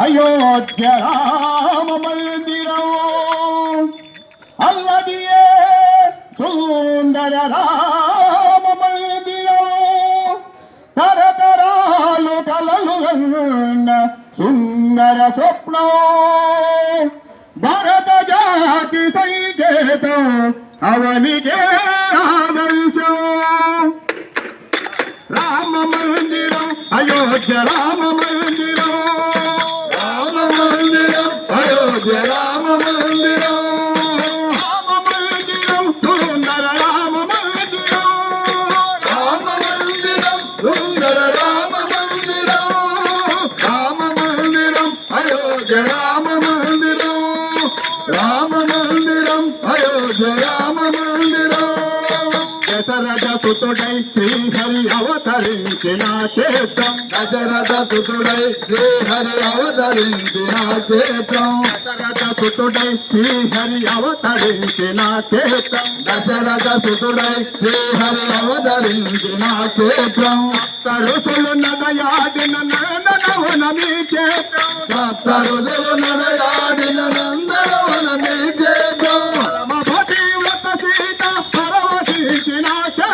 అయోధ్య రామ మందిరం. అల్లదియే సుందర రామ మందిరం. తరతరాలు కలలు సుందర స్వప్నం. భరత జాతి సంకేతం అవనిగే ఆదర్శం. రామ మందిరం అయోధ్య రామ సుతుడై శ్రీహరి అవతరించిన చేతం దశరథ సుతుడై శ్రీహరి అవతరించిన చేతం దశరథ సుతుడై శ్రీహరి అవతరించిన చేతం దశరథ సుతుడై శ్రీహరి అవతరించిన చేతం సరుసులు నదయాడిన నందనవన మీ చేతం సప్తరుసులు నదయాడిన నందనవన మీ చేతం పరమ భగీవత సీత పరవశించిన క్షేత్రం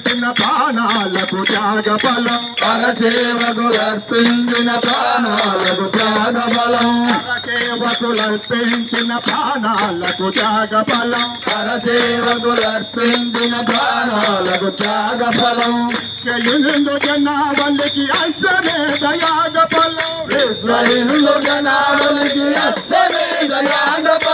అర్పించిన ప్రాణాలకు త్యాగ బలం పరసేవకు అర్పించిన ప్రాణాలకు త్యాగ బలం పరసేవకులు అర్పించిన ప్రాణాలకు త్యాగ బలం పరసేవకులు అర్పించిన ప్రాణాలకు త్యాగ కెలిందు కెయుందు జనావల్లికి అశ్వమేధ యాగ బలం విశ్వహిందు జనావల్లికి అశ్వమేధ యాగ బలం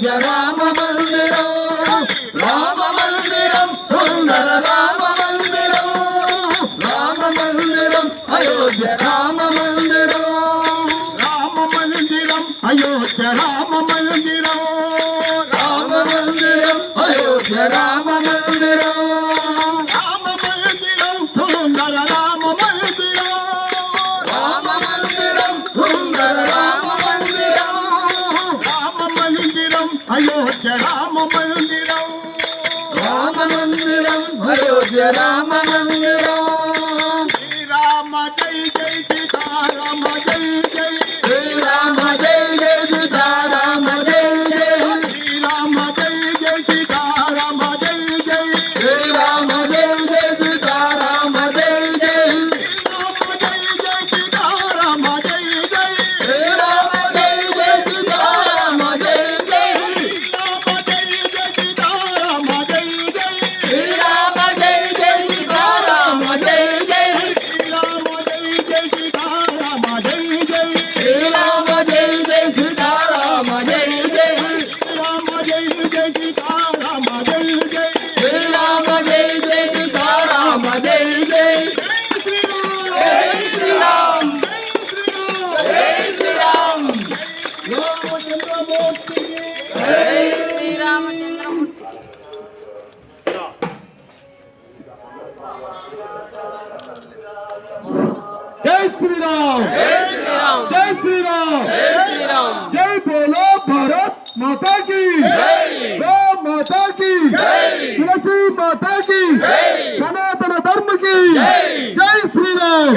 Deus. రామ మందిరం శ్రీరామ్! జై శ్రీరామ్! జై బోలో భారత్ మాతా కి రామ్ మాతా కి తులసి మాతా కి సనాతన ధర్మ కి జై శ్రీరామ్!